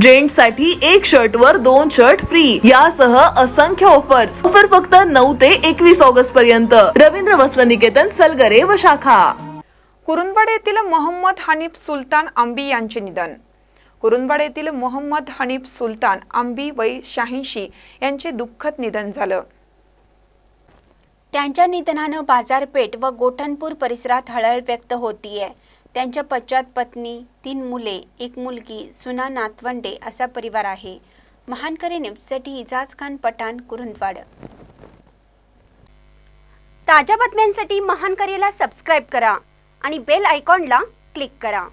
जेंट्ससाठी एक शर्ट वर दोन शर्ट फ्री यासह असंख्य ऑफर्स ऑफर फक्त नऊ ते एकवीस ऑगस्ट पर्यंत. रवींद्र वस्त्र निकेतन सलगरे व शाखा. कुरुंदवाड येथील मोहम्मद हनीफ सुलतान आंबी यांचे निधन. कुरुंदवाड येथील मोहम्मद हनीफ सुलतान आंबी वय शहाऐंशी यांचे दुःखद निधन झालं. त्यांच्या निधनानं बाजारपेठ व गोठणपूर परिसरात हळहळ व्यक्त होतीये. त्यांच्या पश्चात पत्नी तीन मुले एक मुलगी सुना नातवंडे असा परिवार आहे. महानकरी न्यूजसाठी इजाज खान पठाण कुरुंदवाड. ताज्या बातम्यांसाठी महानकरीला सबस्क्राईब करा आणि बेल आयकॉनला क्लिक करा.